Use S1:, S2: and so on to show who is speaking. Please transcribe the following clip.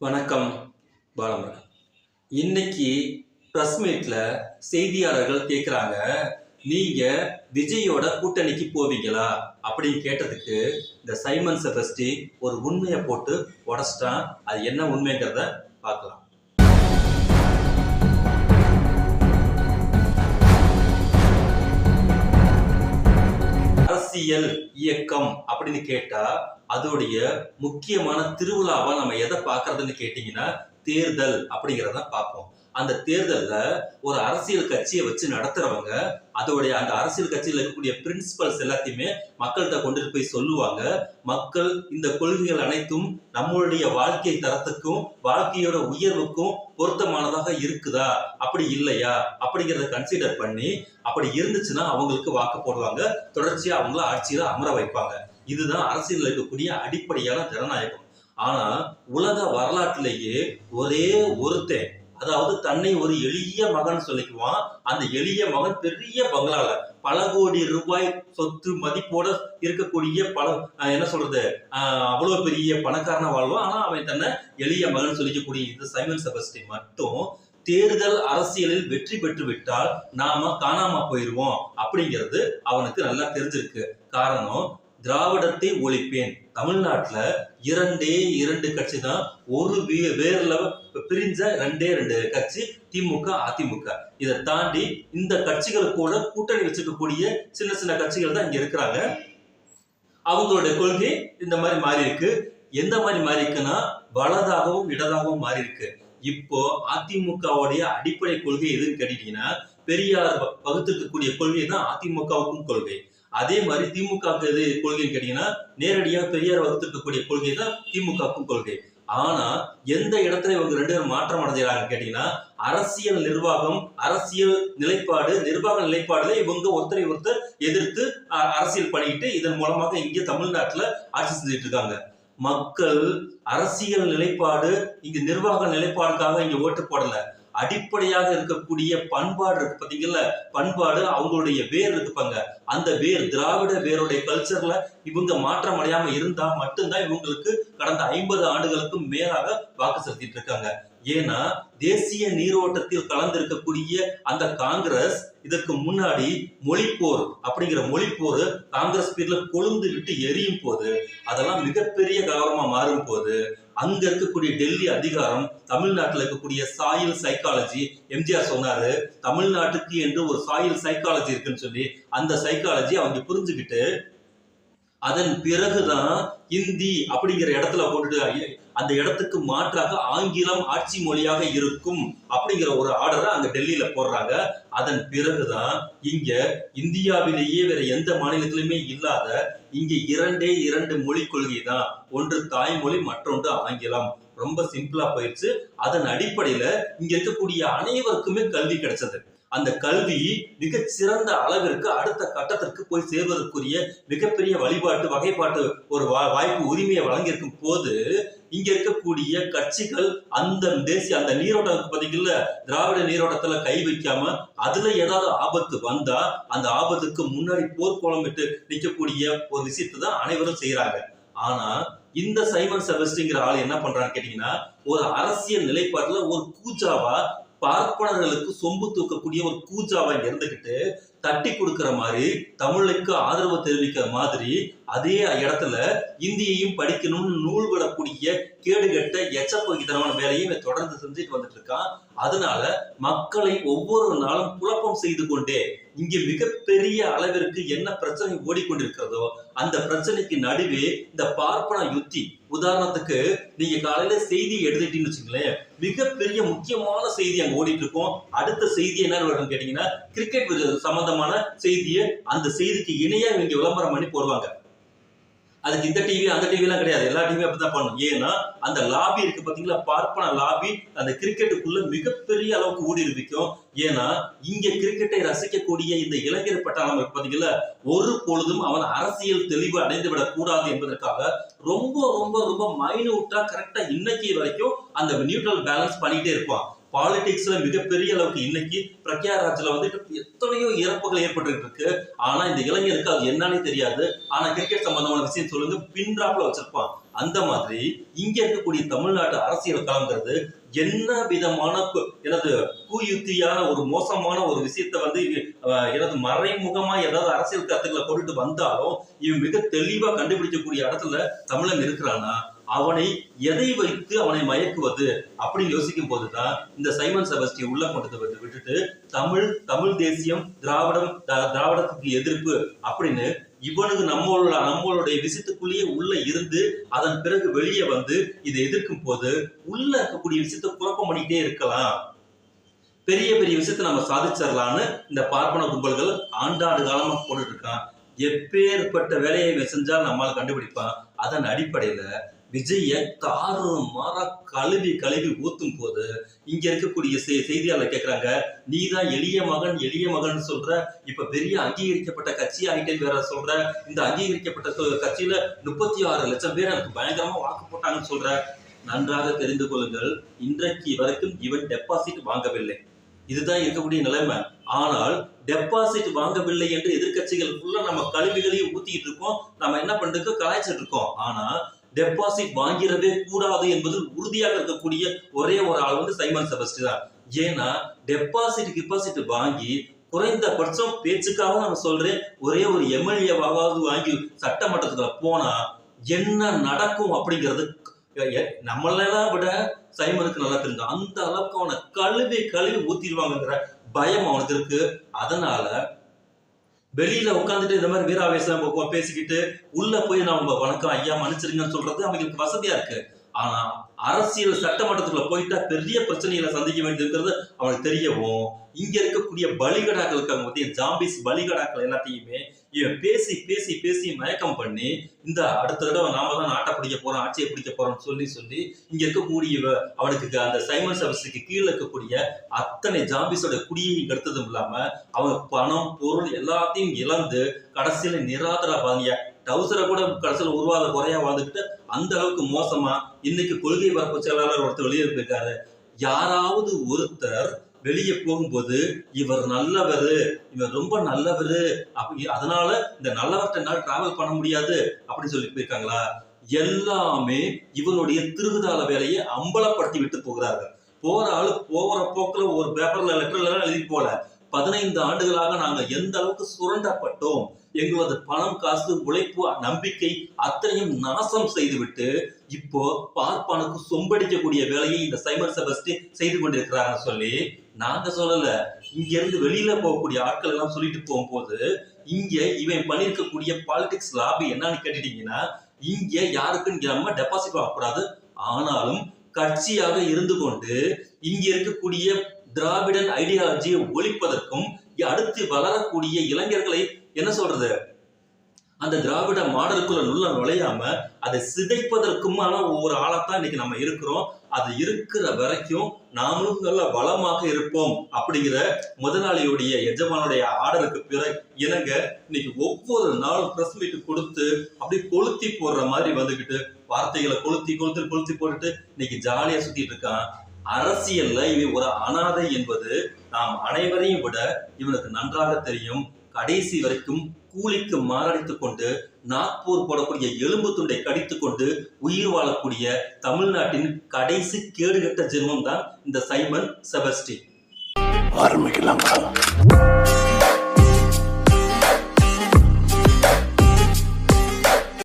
S1: வணக்கம் பாலமுருகன். இன்னைக்கு ப்ரெஸ் மீட்ல செய்தியாளர்கள் கேட்குறாங்க நீங்க விஜயோட கூட்டணிக்கு போவீங்களா? அப்படின்னு கேட்டதுக்கு இந்த சைமன் செபஸ்டி ஒரு உண்மையை போட்டு உடச்சிட்டான் அது என்ன உண்மைங்கிறத பார்க்கலாம். அரசியல் இயக்கம் அப்படின்னு கேட்டா அதோடைய முக்கியமான திருவிழாவா நம்ம எதை பார்க்கறதுன்னு கேட்டீங்கன்னா தேர்தல் அப்படிங்கிறத பார்ப்போம். அந்த தேர்தலில் ஒரு அரசியல் கட்சியை வச்சு நடத்துறவங்க அதோடைய அந்த அரசியல் கட்சியில் இருக்கக்கூடிய பிரின்சிபல்ஸ் எல்லாத்தையுமே மக்கள்கிட்ட கொண்டுட்டு போய் சொல்லுவாங்க. மக்கள் இந்த கொள்கைகள் அனைத்தும் நம்மளுடைய வாழ்க்கை தரத்துக்கும் வாழ்க்கையோட உயர்வுக்கும் பொருத்தமானதாக இருக்குதா? அப்படி இல்லையா? அப்படிங்கிறத கன்சிடர் பண்ணி அப்படி இருந்துச்சுன்னா அவங்களுக்கு வாக்கு போடுவாங்க. தொடர்ச்சியா அவங்கள ஆட்சியில அமர வைப்பாங்க. இதுதான் அரசியல் இருக்கக்கூடிய அடிப்படையான ஜனநாயகம். ஆனா உலக வரலாற்றிலேயே ஒரே ஒருத்தன் அதாவது தன்னை ஒரு எளிய மகன் சொல்லிக்குவான். அந்த எளிய மகன் பெரிய பங்களால. பல கோடி ரூபாய் சொத்து மதிப்போட இருக்கக்கூடிய பல என்ன சொல்றது ஆஹ் அவ்வளவு பெரிய பணக்காரனா வாழ்வான். ஆனா அவன் தன்னை எளிய மகன் சொல்லிக்கக்கூடிய இந்த சைமன் செபஸ்டி மட்டும். தேர்தல் அரசியலில் வெற்றி பெற்று விட்டால் நாம காணாம போயிருவோம் அப்படிங்கிறது அவனுக்கு நல்லா தெரிஞ்சிருக்கு. காரணம் திராவிடத்தை ஒழிப்பேன். தமிழ்நாட்டில் இரண்டே இரண்டு கட்சி தான் ஒரு வேர்ல பிரிஞ்ச ரெண்டே ரெண்டு கட்சி திமுக அதிமுக. இதை தாண்டி இந்த கட்சிகள் கூட கூட்டணி வச்சுக்கக்கூடிய சின்ன சின்ன கட்சிகள் தான் இங்க இருக்கிறாங்க. அவங்களுடைய கொள்கை இந்த மாதிரி மாறி இருக்கு எந்த மாதிரி மாறி இருக்குன்னா வலதாகவும் இடதாகவும் மாறி இருக்கு இப்போ அதிமுகவுடைய அடிப்படை கொள்கை எதுன்னு கேட்டீங்கன்னா பெரியார் பகுத்திருக்கக்கூடிய வகுத்திருக்கக்கூடிய கொள்கை தான் அதிமுகவுக்கும் கொள்கை. அதே மாதிரி திமுக எது கொள்கைன்னு கேட்டீங்கன்னா நேரடியாக பெரியார் வகுத்திருக்கக்கூடிய கொள்கை தான் திமுகவுக்கும் கொள்கை. ஆனா எந்த இடத்துல இவங்க ரெண்டு பேரும் மாற்றம் அடைஞ்சாங்க கேட்டீங்கன்னா அரசியல் நிர்வாகம் அரசியல் நிலைப்பாடு நிர்வாக நிலைப்பாடுல இவங்க ஒருத்தரை ஒருத்தர் எதிர்த்து அரசியல் பண்ணிக்கிட்டு இதன் மூலமாக இங்கே தமிழ்நாட்டுல ஆட்சி செஞ்சுட்டு இருக்காங்க. மக்கள் அரசியல் நிலைப்பாடு இங்க நிர்வாக நிலைப்பாடுக்காக இங்க ஓட்டு போடல. அடிப்படையாக இருக்கக்கூடிய பண்பாடு இருக்கு பாத்தீங்கல்ல? பண்பாடு அவங்களுடைய வேர் இருக்குப்பாங்க. அந்த வேர் திராவிட வேருடைய கல்ச்சர்ல இவங்க மாற்றம் அடையாம இருந்தா மட்டும்தான் இவங்களுக்கு கடந்த ஐம்பது ஆண்டுகளுக்கும் மேலாக வாக்கு செலுத்திட்டு இருக்காங்க. ஏன்னா தேசிய நீரோட்டத்தில் கலந்திருக்கக்கூடிய அந்த காங்கிரஸ் இதற்கு முன்னாடி மொழிப்போர் அப்படிங்கிற மொழிப்போர் காங்கிரஸ் பேர்ல கொழுந்து விட்டு எரியும் போது அதெல்லாம் மிகப்பெரிய கலவரமா மாறும் போது அங்க இருக்கக்கூடிய டெல்லி அதிகாரம் தமிழ்நாட்டில் இருக்கக்கூடிய சாயில் சைக்காலஜி எம்ஜிஆர் சொன்னாரு தமிழ்நாட்டுக்கு என்று ஒரு சாயில் சைக்காலஜி இருக்குன்னு சொல்லி அந்த சைக்காலஜி அவங்க புரிஞ்சுக்கிட்டு அதன் பிறகுதான் இந்தி அப்படிங்கிற இடத்துல போட்டுட்டு அந்த இடத்துக்கு மாற்றாக ஆங்கிலம் ஆட்சி மொழியாக இருக்கும் அப்படிங்கிற ஒரு ஆர்டரை அங்க டெல்லியில போடுறாங்க. அதன் பிறகுதான் இங்க இந்தியாவிலேயே வேற எந்த மாநிலத்திலுமே இல்லாத இங்க இரண்டே இரண்டு மொழி கொள்கை தான் ஒன்று தாய்மொழி மற்றொன்று ஆங்கிலம். ரொம்ப சிம்பிளா போயிடுச்சு. அதன் அடிப்படையில இங்க இருக்கக்கூடிய அனைவருக்குமே கல்வி கிடைச்சது. அந்த கல்வி மிகச்சிறந்த அளவிற்கு அடுத்த கட்டத்திற்கு போய் சேர்வதற்குரிய மிகப்பெரிய வழிபாட்டு வகைப்பாட்டு ஒரு வா- வாய்ப்பு உரிமையை வழங்கியிருக்கும் போது இங்க இருக்கக்கூடிய கட்சிகள் அந்த தேசிய அந்த நீரோட்டம் இருக்கு பாத்தீங்கல்ல திராவிட நீரோட்டத்துல கை வைக்காம அதுல ஏதாவது ஆபத்து வந்தா அந்த ஆபத்துக்கு முன்னாடி போர்க்கோளம் விட்டு நிற்கக்கூடிய ஒரு விஷயத்தை தான் அனைவரும் செய்யறாங்க ஆனா இந்த சைமன் செபஸ்டிங்கிற ஆள் என்ன பண்றான்னு கேட்டீங்கன்னா ஒரு அரசியல் நிலைப்பாட்டுல ஒரு கூச்சாவா பார்ப்பனர்களுக்கு சொம்பு தூக்கக்கூடிய ஒரு கூஜாவை இருந்துகிட்டு தட்டி கொடுக்கிற மாதிரி தமிழுக்கு ஆதரவு தெரிவிக்கிற மாதிரி அதே இடத்துல இந்தியையும் படிக்கணும்னு நூல் விடக்கூடிய கேடுகட்ட எச்சப்போக்கித்தனமான வேலையும் தொடர்ந்து செஞ்சுட்டு வந்துட்டு இருக்கான். அதனால மக்களை ஒவ்வொரு நாளும் குழப்பம் செய்து கொண்டே இங்கே மிகப்பெரிய அளவிற்கு என்ன பிரச்சனை ஓடிக்கொண்டிருக்கிறதோ அந்த பிரச்சனைக்கு நடுவே இந்த பார்ப்பன யுத்தி உதாரணத்துக்கு நீங்க காலையில செய்தி எடுத்துட்டீங்கன்னு வச்சுங்களேன் மிகப்பெரிய முக்கியமான செய்தி அங்க ஓடிட்டு இருக்கோம் அடுத்த செய்தி என்ன வரும்னு கேட்டீங்கன்னா கிரிக்கெட் சம்பந்தமான செய்தியை அந்த செய்திக்கு இணையா இங்க விளம்பரம் பண்ணி போடுவாங்க. அதுக்கு இந்த டிவி அந்த டிவி எல்லாம் கிடையாது. எல்லா டிவியும் அப்படிதான் பண்ணும் ஏன்னா அந்த லாபி இருக்கு பாத்தீங்களா? பார்ப்பன லாபி அந்த கிரிக்கெட்டுக்குள்ள மிகப்பெரிய அளவுக்கு ஊடி இருப்பிக்கும் ஏன்னா இங்க கிரிக்கெட்டை ரசிக்கக்கூடிய இந்த இளைஞர் பட்டாளம் இருக்கு பாத்தீங்களா? ஒரு பொழுதும் அவன் அரசியல் தெளிவு அடைந்து விடக் கூடாது என்பதற்காக ரொம்ப ரொம்ப ரொம்ப மைனூட்டா கரெக்டா இன்னைக்கு வரைக்கும் அந்த நியூட்ரல் பேலன்ஸ் பண்ணிட்டே இருப்பான். பாலிடிக்ஸ்ல மிகப்பெரிய அளவுக்கு இன்னைக்கு பிரக்யாராஜ்ல வந்து எத்தனையோ இறப்புகள் ஏற்பட்டு இருக்கு ஆனா இந்த இளைஞருக்கு அது என்னன்னே தெரியாது. ஆனா கிரிக்கெட் சம்பந்தமான விஷயம் சொல்லுங்க பின்ராப்ல வச்சிருப்பான். அந்த மாதிரி இங்க இருக்கக்கூடிய தமிழ்நாட்டு அரசியல் கலந்துறது என்ன விதமான எனது கூயுத்தியான ஒரு மோசமான ஒரு விஷயத்த வந்து எனது மறைமுகமா ஏதாவது அரசியல் கருத்துக்களை கொண்டுட்டு வந்தாலும் இவன் மிக தெளிவா கண்டுபிடிக்கக்கூடிய இடத்துல தமிழன் இருக்கிறானா அவனை எதை வைத்து அவனை மயக்குவது அப்படின்னு யோசிக்கும் போதுதான் இந்த சைமன் செபஸ்டி உள்ள கொண்டு வந்து விட்டுட்டு தமிழ் தமிழ் தேசியம் திராவிடம் திராவிடத்துக்கு எதிர்ப்பு அப்படின்னு இவனுக்கு நம்மளோட நம்மளுடைய விஷயத்துக்குள்ளேயே உள்ள இருந்து அதன் பிறகு வெளியே வந்து இதை எதிர்க்கும் போது உள்ள இருக்கக்கூடிய விஷயத்தை குழப்பம் பண்ணிக்கிட்டே இருக்கலாம். பெரிய பெரிய விஷயத்தை நம்ம சாதிச்சிடலான்னு இந்த பார்ப்பன கும்பல்கள் ஆண்டாண்டு காலமா போட்டுட்டு இருக்கான். எப்பேற்பட்ட வேலையை செஞ்சால் நம்மளால் நம்மால் கண்டுபிடிப்பான். அதன் அடிப்படையில விஜய தாறு கழுவி கழுவி ஊத்தும் போது இங்க இருக்கக்கூடிய செய்தியாளர் செய்தியாளர் நீ தான் எளிய மகன் எளிய மகன் சொல்ற இப்ப பெரிய அங்கீகரிக்கப்பட்ட கட்சி ஆகிட்டேன்னு வேற சொல்ற இந்த அங்கீகரிக்கப்பட்ட கட்சியில முப்பத்தி ஆறு லட்சம் பேர் எனக்கு பயங்கரமா வாக்கு போட்டாங்கன்னு சொல்ற நன்றாக தெரிந்து கொள்ளுங்கள் இன்றைக்கு வரைக்கும் இவன் டெபாசிட் வாங்கவில்லை. இதுதான் இருக்கக்கூடிய நிலைமை. ஆனால் டெபாசிட் வாங்கவில்லை என்று எதிர்கட்சிகள் ஃபுல்லா நம்ம கல்விகளையும் ஊத்திக்கிட்டு இருக்கோம் நம்ம என்ன பண்றதுக்கு கலாய்ச்சிட்டு இருக்கோம். ஆனா டெபாசிட் வாங்கிறதே கூடாது என்பதில் உறுதியாக இருக்கக்கூடிய ஒரே ஒரு ஆள் வந்து சைமன் செபஸ்டி தான். ஏன்னா டெபாசிட் டிபாசிட் வாங்கி குறைந்தபட்சம் பேச்சுக்காக நான் சொல்றேன் ஒரே ஒரு எம்எல்ஏவாவது வாங்கி சட்டமன்றத்துக்குள்ள போனா என்ன நடக்கும் அப்படிங்கிறது நம்மளதான் நம்மளெல்லாம் விட சைமனுக்கு நல்லா தெரிஞ்சு அந்த அளவுக்கு அவனை கழுவி கழுவி ஊத்திடுவாங்கிற பயம் அவனுக்கு இருக்கு. அதனால வெளியில உட்காந்துட்டு இந்த மாதிரி வீராவேசம் பேசிக்கிட்டு உள்ள போய் நம்ம வணக்கம் ஐயா மன்னிச்சிருங்கன்னு சொல்றது அவங்களுக்கு வசதியா இருக்கு. ஆனா அரசியல் சட்டமன்றத்துக்குள்ள போயிட்டா பெரிய பிரச்சனைகளை சந்திக்க வேண்டியிருக்கிறது அவனுக்கு தெரியவும். இங்க இருக்கக்கூடிய பலிகடாக்கள் அவங்க பத்திய ஜாம்பிஸ் பலிகடாக்கள் எல்லாத்தையுமே பேசி பேசி பேசி மயக்கம் பண்ணி இந்த அடுத்த தடவை நாம தான் நாட்டை பிடிக்க போறோம் ஆட்சியை பிடிக்க போறோம்னு சொல்லி சொல்லி இங்க இருக்கக்கூடிய அவனுக்கு அந்த சைமன் சபஸ்டிக்கு கீழே இருக்கக்கூடிய அத்தனை ஜாம்பிஸோட குடியையும் கெடுத்ததும் இல்லாம அவங்க பணம் பொருள் எல்லாத்தையும் இழந்து கடைசியில நிராதரா பாதியா டவுசரை கூட கடைசியில் உருவாத குறையா வாழ்ந்துக்கிட்டு அந்த அளவுக்கு மோசமா இன்னைக்கு கொள்கை பரப்பு செயலாளர் ஒருத்தர் வெளியே இருக்காரு யாராவது ஒருத்தர் வெளியே போகும்போது இவர் நல்லவர் இவர் ரொம்ப நல்லவர். அப்படி அதனால இந்த நல்லவர்கிட்ட என்னால் டிராவல் பண்ண முடியாது அப்படின்னு சொல்லி போயிருக்காங்களா? எல்லாமே இவனுடைய திருகுதால வேலையை அம்பலப்படுத்தி விட்டு போகிறார்கள். போற ஆளு போகிற போக்குல ஒரு பேப்பர்ல லெட்டர்ல எழுதி போல பதினைந்து ஆண்டுகளாக நாங்க எந்த அளவுக்கு சுரண்டப்பட்டோம்? எங்களது பணம் காசு உழைப்பு நம்பிக்கை அத்தனையும் நாசம் செய்துவிட்டு இப்போ பார்ப்பானுக்கு சொம்படிக்கக்கூடிய வேலையை இந்த சைமர் செபஸ்டி செய்து கொண்டிருக்கிறாங்கன்னு சொல்லி நாங்க சொல்லல. இங்க இருந்து வெளியில போகக்கூடிய ஆட்கள் எல்லாம் சொல்லிட்டு போகும்போது இங்க இவன் பண்ணிருக்கக்கூடிய பாலிடிக்ஸ் லாபி என்னன்னு கேட்டுட்டீங்கன்னா இங்க யாருக்கும் நம்ம டெபாசிட் வாங்கக்கூடாது. ஆனாலும் கட்சியாக இருந்து கொண்டு இங்க இருக்கக்கூடிய திராவிடன் ஐடியாலஜியை ஒழிப்பதற்கும் அடுத்து வளரக்கூடிய இளைஞர்களை என்ன சொல்றது? அந்த திராவிட மாடலுக்குள்ள நுள்ள நுழையாம அதை சிதைப்பதற்குமான ஒரு ஆளாத்தான் இன்னைக்கு நம்ம இருக்கிறோம். அது இருக்கிற வரைக்கும் நாமளும் நல்ல வளமாக இருப்போம் அப்படிங்கிற முதலாளியுடைய எஜமானுடைய ஆர்டருக்கு பிறகு இணங்க இன்னைக்கு ஒவ்வொரு நாளும் பிரஸ் மீட் கொடுத்து அப்படியே கொளுத்தி போடுற மாதிரி வந்துகிட்டு வார்த்தைகளை கொளுத்தி கொளுத்தி கொளுத்தி போட்டுட்டு இன்னைக்கு ஜாலியா சுத்திட்டு இருக்கான். அரசியல்ல இவன் ஒரு அனாதை என்பது நாம் அனைவரையும் விட இவனுக்கு நன்றாக தெரியும். கடைசி வரைக்கும் கூலிக்கு மாரடித்துக் கொண்டு நாக்பூர் போடக்கூடிய எலும்பு துண்டை கடித்துக் கொண்டு உயிர் வாழக்கூடிய தமிழ்நாட்டின் கடைசி கேடுகட்ட ஜென்மம் தான் இந்த சைமன் செபஸ்டி
S2: ஆரம்பிக்கலாம்.